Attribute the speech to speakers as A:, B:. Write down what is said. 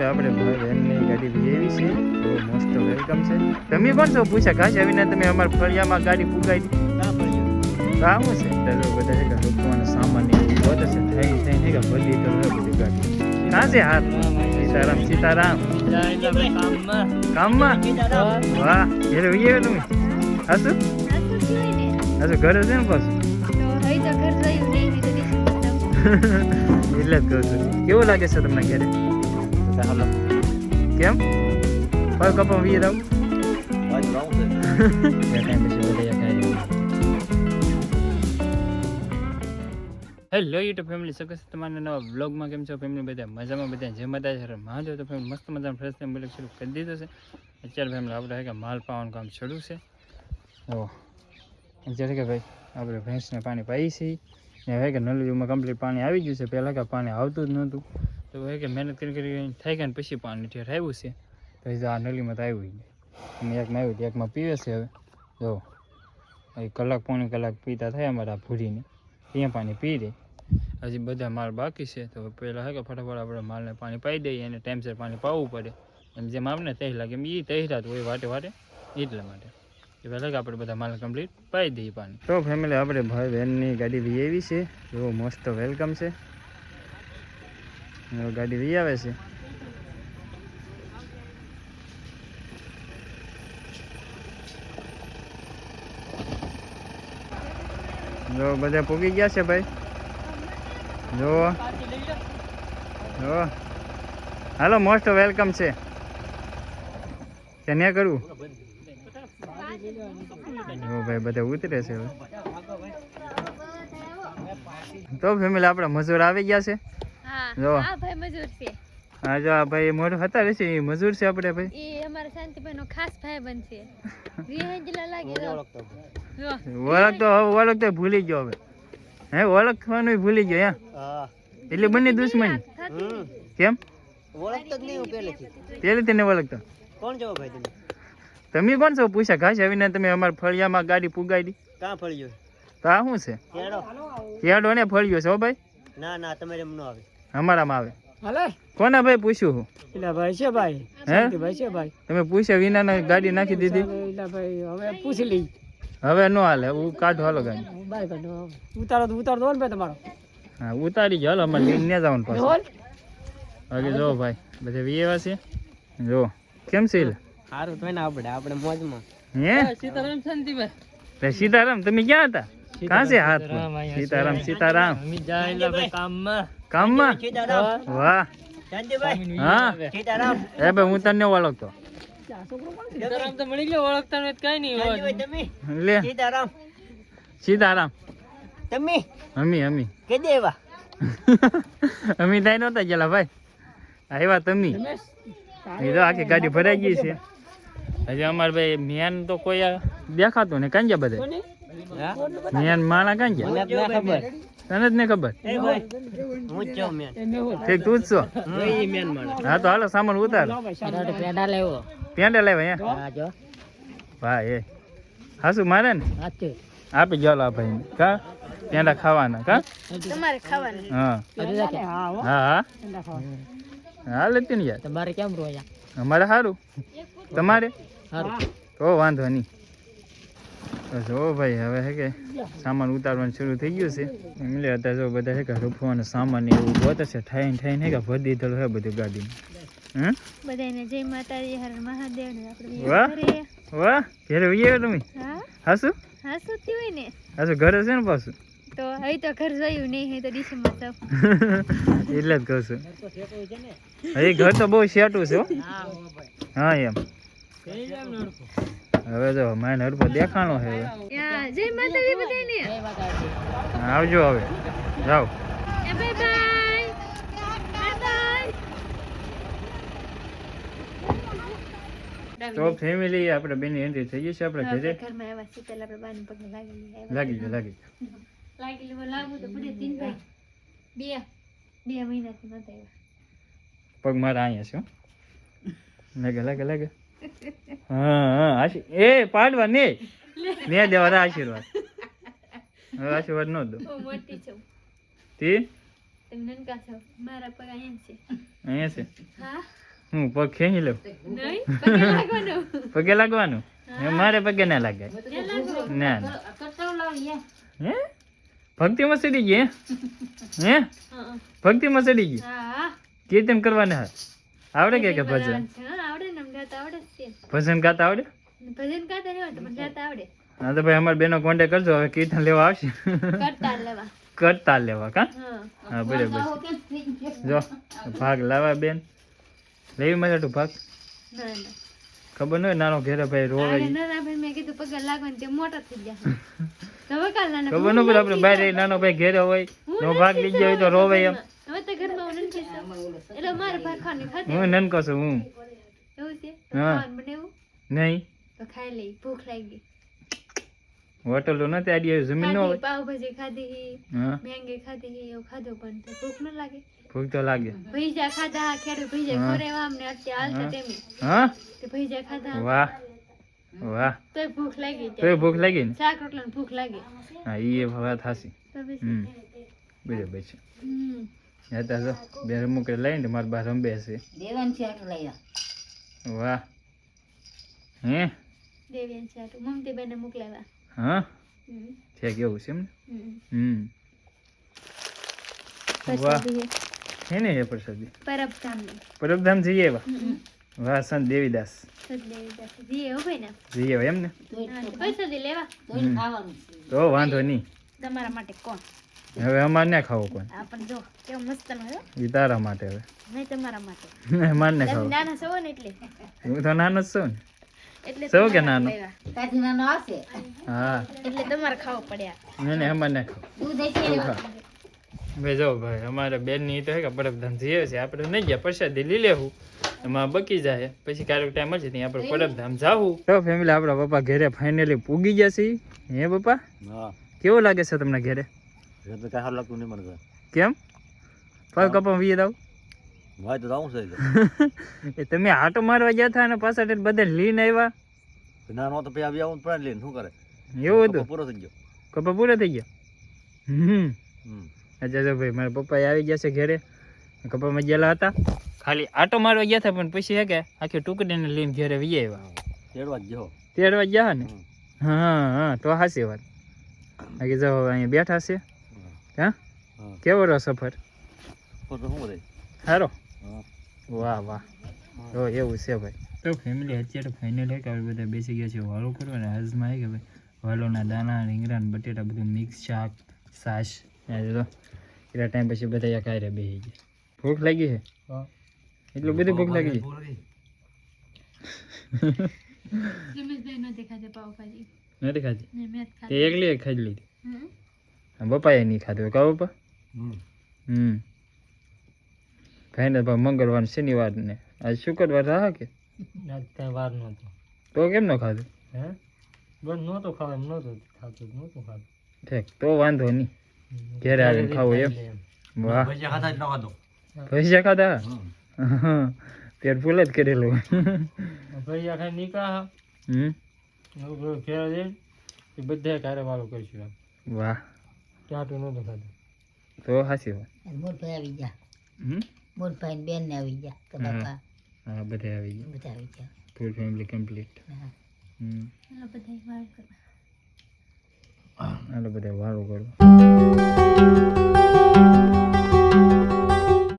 A: Family આપણે ભાઈ ગાડી એવી છે. બહુ મસ્ત વેલકમ છે. તમે પણ છો? પૂછ્યા કાશ આવીને તમે અમારા ફળિયામાં ગાડી તો આવું છે. તો બધા છે કે લોકોનો સામાન ને એવું બધું છે થઈ થઈ કે બધી તો બધી ગાડી. કાં છે હાથ સીતારામ સીતારામ. કામમાં વાહ ઘેર ઉઈએ તમે? હસું હસું ઘરે છે ને પાછું? એટલે જ કહું છું. કેવું લાગે છે તમને ઘરે? કેમ? પગ કપા વીએ રહું હેલો યુટ્યુબ ફેમિલી સકસ છે તમારા નવા વ્લોગમાં. કેમ છો ફેમિલી? બધા મજામાં? બધા જે મજા છે મહાદેવ તો ફેમિલી મસ્ત મજામાં ફ્રેશ ટાઈમ બ્લોગ શરૂ કરી દીધો છે. અત્યારે ફેમિલી આપણે કે માલ પાવાનું કામ શરૂ છે. ઓ અત્યારે કે ભાઈ આપણે ભેંસને પાણી પાઈ છીએ ને હવે કે નળીમાં કમ્પ્લીટ પાણી આવી ગયું છે. પહેલાં કે પાણી આવતું જ નહોતું. તો હવે કે મહેનત કરી કરી થાય કે ને પછી પાણી ઠેર આવ્યું છે. તો આ નળીમાં તો આવ્યું અને એકમાં આવ્યું તો એકમાં પીવે છે હવે. જો, એ કલાક પોણી કલાક પીતા થાય અમારા ભૂરીને. ત્યાં પાણી પી દે. હજી બધા માલ બાકી છે. તો પહેલાં હે કે ફટાફટ આપણે માલને પાણી પાઈ દઈએ અને ટાઈમસર પાણી પાવું પડે. એમ જેમ આપણે તહી લાગે એમ એ તહીરાત હોય વાટે વાટે એટલા માટે. એ પહેલાં કે આપણે બધા માલ કમ્પ્લીટ પાઈ દઈએ પાણી. તો ફેમિલી આપણે ભાઈ બહેનની ગાડી વી આવી છે. જો, મસ્ત વેલકમ છે. ગાડી વી આવે છે. જો બધા પૂગી ગયા છે ભાઈ. જો. જો. હાલો, મોસ્ટ વેલકમ છે. ને કરવું જો ભાઈ, બધા ઉતરે છે તો ફેમિલી આપણા મજૂર આવી ગયા છે. જો.
B: હા ભાઈ મજૂર છે.
A: હા જો આ ભાઈ મોઢું હતા રહેશે એ મજૂર છે આપણે ભાઈ.
B: એ અમારા શાંતિભાઈ નો ખાસ ભાઈ બનશે વિહંજલા લાગે જો. જો
A: હવે ઓળખ ભૂલી ગયો હવે. હે ઓળખવાનું ભૂલી ગયો હે. એટલે બંને દુશ્મની. કેમ?
C: ઓળખતો જ નહીં હું પહેલેથી.
A: પેલી ઓળખતો.
C: કોણ છો ભાઈ તમે
A: તમે કોણ છો? પૂછ્યા ઘાસ આવીને તમે અમારા ફળિયામાં ગાડી પુગાડી.
C: કાં ફળ્યો?
A: તો આ શું છે?
C: કેળો.
A: કેડો ને ફળિયો છે હો ભાઈ.
C: ના ના તમારે એમ ન આવે.
A: અમારામાં આવે.
D: હાલે?
A: કોના ભાઈ પૂછ્યું હું?
D: એટલે ભાઈ છે ભાઈ.
A: હે?
D: ભાઈ છે ભાઈ.
A: તમે પૂછ્યા વિના ગાડી નાખી દીધી?
D: ભાઈ હવે પૂછી લઈ.
A: હવે નો હાલે હું કાઢો હાલો ગાડી.
D: બાય કાઢો ઉતારો તો ઉતારો દો ને ભાઈ તમારો.
A: હા ઉતારી ગયો હાલો અમારે લઈને ન જવાનું પાછું.
D: બોલ
A: બાકી જો ભાઈ બધે વીએવા છે. જો કેમ છે
D: સારું તો ના આપણે આપણે મોજમાં.
A: હે?
D: સીતારામ શાંતિભાઈ.
A: સીતારામ તમે ક્યાં હતા? કાં છે હાથ સીતારામ સીતારામ
D: કામમાં.
A: કામમાં વાહ. હા? એ હું તને ઓળખતો.
D: સીતારામ તો મળી ગયો ઓળખતા નથી કઈ નહીં
C: શાંતિભાઈ તમે?
A: અમી અમી.
C: કે દેવા
A: અમી થાય નહોતા ગયેલા ભાઈ. આવ્યા તમે. એ તો આખી ગાડી ભરાઈ ગઈ છે. હજી અમારે ભાઈ મેન તો કોઈ આ દેખાતું ને કાંઈ ગયા બધા? મેન માણા કાં ગયા?
C: ખબર.
A: તને જ ને ખબર?
C: એ ભાઈ હું જ છું મેન.
A: ઠીક તું જ છો?
C: એ મેન
A: હા તો હાલો સામાન ઉતાર.
D: પેડા લેવો.
A: પેંડા લેવા અહીંયા
D: હા જો.
A: ભાઈ એ. હાસુ મારે ને?
D: સાચું
A: આપી ગયો આ ભાઈ કા? પેંડા ખાવાના કા?
B: તમારે ખાવાના.
A: હા.
D: હા.
A: હા હા. હા લેતી ને યાર.
D: તમારે કેમ રોયા?
A: અમારે સારું તમારે?
D: સારું
A: તો વાંધો નહીં. તો જો ભાઈ હવે હે કે સામાન ઉતારવાનું શરૂ થઈ ગયું છે. એમ લે અત્યારે જો બધા હે કે રૂફવાનો સામાન એવું ગોતે છે ઠાઈન ઠાઈન હે કે ભરી દીધેલો હે બધું ગાડીમાં.
B: બધાને જય માતાજી હર મહાદેવ ને આપણે
A: વાહ. વાહ ઘરે ઉઈએ તમે?
B: હા?
A: હાસુ?
B: હા શું હોય ને.
A: હાસુ ઘરે છે ને પાછું?
B: તો હવે તો ઘર જોયું નહીં હે તો ડિસેમ્બર તો.
A: એટલે જ કહું છું. હજી ઘર તો બહુ શેટું છે હો. હા એમ. હવે જો મારે હરપો દેખાણો છે હવે.
B: જય માતાજી બધાને
A: આવજો હવે. જાઓ.
B: એ બાય બાય
A: તો ફેમિલી આપણે બેની એન્ટ્રી થઈ ગઈ છે આપણે ઘરે.
B: ઘરમાં આવ્યા શીતલ આપણે બાની પગ લાગી
A: લાગી ગયો લાગી.
B: લાગેલી લાગુ તો પડે તીન ભાઈ. બે. બે મહિનાથી નતા આવ્યા.
A: પગ મારા અહીંયા છે હો. લાગે લાગે લાગે. હા હા આશી એ પાડવા ને મેં દેવા આશીર્વાદ. હવે આશીર્વાદ નો દો.
B: મોટી છું.
A: તી?
B: તમને નનકા છો. મારા પગ અહીંયા છે.
A: અહીંયા છે?
B: હા.
A: હું પગ ખેંચી લઉં?
B: નહીં પગે લાગવાનું.
A: પગે લાગવાનું? એ મારે પગે ના લાગે. ના. હે. ભક્તિમાં સડી ગઈ હે? ભક્તિ
B: હા.
A: ભક્તિમાં ચડી ગઈ
B: હા.
A: કીર્તન કરવાના આવડે કે કે ભજન?
B: આવડે ગાતા આવડે છે
A: ભજન ગાતા આવડે?
B: ભજન ગાતા નહીં આવડતું, પણ ગાતા આવડે.
A: હા તો ભાઈ અમારી બેનો કોન્ટેક કરજો હવે કીર્તન લેવા આવશે.
B: કરતા લેવા.
A: કરતા લેવા કા?
B: હા.
A: બરાબર જો ભાગ લાવા બેન. લેવી મજા તું ભાગ. ખબર ન હોય નાનો ઘેરે ભાઈ રોવે
B: અરે ના ના ભાઈ મેં કીધું પગે લાગવાનું તે મોટા થઈ ગયા નાના
A: ખબર ન પડે આપણે બહાર નાનો ભાઈ ઘેરે હોય નો ભાગ ગયો હોય તો રોવે એમ.
B: હવે તો ઘરમાં હું નથી છું. એટલે મારે ભાગ ખાવાની ખાતે
A: હું નનકો છું હું. હા. નહીં.
B: તો ખાઈ લઈ ભૂખ લાગી.
A: હોટલો નથી આડી જમીન ન
B: પાવભાજી ખાધી
A: હા.
B: ખાધી એવું ખાધું પણ ભૂખ ન લાગે.
A: ભૂખ તો લાગે.
B: ભૈજા ખાધા ખેડૂ ભૈજા
A: હા.
B: ખોરેવા અમને અત્યારે હાલતા ટેમે
A: હા?
B: તે ભૈજા ખાધા.
A: વાહ. વાહ.
B: તો ભૂખ લાગી
A: તો ભૂખ લાગી ને?
B: શાક રોટલા ભૂખ લાગે.
A: હા એ વાત હાસી
B: તો
A: બરાબર છે.
B: હમ.
A: હતા જો બે રમુક લઈને મારા બા રંબે છે વાહ. હે?
B: દેવ્યાન ચાટુ મમતી બેને મોકલાવ્યા.
A: હા? છે કેવું છે એમ
B: હમ.
A: વાહ. હે. ને એ પ્રસાદી?
B: પરબધામ
A: પરબધામ જઈએ એવા? વાહ સંત દેવીદાસ. જઈએ એવા એમ ને.
B: તો
A: વાંધો નહીં.
B: તમારા માટે કોણ?
A: હવે અમારે ના ખાવો કોઈ.
B: આપણ જો કેવો મસ્ત નો હો.
A: એ તારા માટે હવે.
B: નહીં તમારા માટે.
A: અમારે ને ખાવો.
B: નાનો છો ને એટલે.
A: હું તો નાનો જ છું ને.
B: એટલે
A: સૌ કે
B: તમારા
A: નાનો?
B: આવશે?
A: હા.
B: એટલે તમારે ખાવો પડ્યા.
A: નહીં નહીં અમારે ના ખાવું. દૂધ ખા. ભાઈ જો ભાઈ અમારે બેનની તો હે કે પરબધામ જઈએ છે. આપણે નહીં ગયા પ્રસાદી લઈ લેવું. એમાં બકી જાય. પછી ક્યારેક ટાઈમ મળશે નહીં આપણે પરબધામ જાવું. તો ફેમિલી આપણા પપ્પા ઘરે ફાઇનલી પૂગી ગયા છે હે પપ્પા?
C: કેવું
A: કેવો લાગે છે તમને ઘરે?
C: તો કાંઈ સારું લાગતું નહીં મને કાંઈ.
A: કેમ? પગ કપા વીએ દાવ?
C: ભાઈ તો આવું છે
A: એ તમે આટો મારવા ગયા હતા અને પાછા બધા લીન આવ્યા?
C: ના નો તો પછી આવી આવું પણ લીન શું કરે?
A: એવું હતું?
C: પૂરો થઈ ગયો.
A: કપા પૂરા થઈ ગયા? હમ.
C: હમ.
A: અચ્છા જો ભાઈ મારા પપ્પા આવી ગયા છે ઘરે. કપામાં ગયેલા હતા. ખાલી આટો મારવા ગયા હતા પણ પછી હે કે આખી ટુકડીને લઈને ઘરે વી આવ્યા.
C: તેડવા જો
A: તેડવા ગયા ને? હા હા તો હાસી વાત. બાકી જો અહીંયા બેઠા છે. હા? કેવો રહ્યો સફર? સારો? વાહ વાહ. તો એવું છે ભાઈ. તો ફેમિલી અત્યારે ફાઇનલ કે આપણે બધા બેસી ગયા છે વાળો કરો ને હાજમાં આવી કે ભાઈ વાલોના દાણા રીંગણા બટેટા બધું મિક્સ શાક સાસ તો એટલા ટાઈમ પછી બધા એક હારે બેસી ગયા. ભૂખ લાગી છે? એટલું બધું ભૂખ લાગી છે?
B: નથી ખાધે.
A: તે એકલી ખાઈ લીધી. પપ્પાએ નહીં ખાધું કા પપ્પા
C: હમ
A: ભાઈ ફાઇનલ ભાઈ મંગળવાર શનિવાર ને આજ શુક્રવાર રહા કે
D: વાર નહોતો
A: તો કેમ ન ખાધું
D: હે બસ નહોતો ખાવા એમ નહોતું ખાતો નહોતું ખાતું
A: ઠીક તો વાંધો નહીં ઘેરે આવીને ખાવું એમ વાહ
C: પૈસા ખાધા જ ન ખાધો
A: પૈસા ખાધા
C: હમ
A: પેટ ફૂલ જ કરેલું
D: પૈસા ખાઈ નીકળા
A: હમ
D: ઘેર બધા કારે કરીશું એમ
A: વાહ
D: ચાટું નહોતું ખાધું
A: તો હાસી વાત.
E: મોરભાઈ આવી ગયા.
A: હમ?
E: મોરભાઈ બેન ને આવી ગયા તો
A: હા.
E: બાપા.
A: હા બધા આવી ગયા.
E: બધા આવી ગયા.
A: ફૂલ ફેમિલી કમ્પ્લીટ
E: હા.
A: હમ.
B: ચાલો બધાય વાર કરવા
A: હાલો બધા વાળું કરો.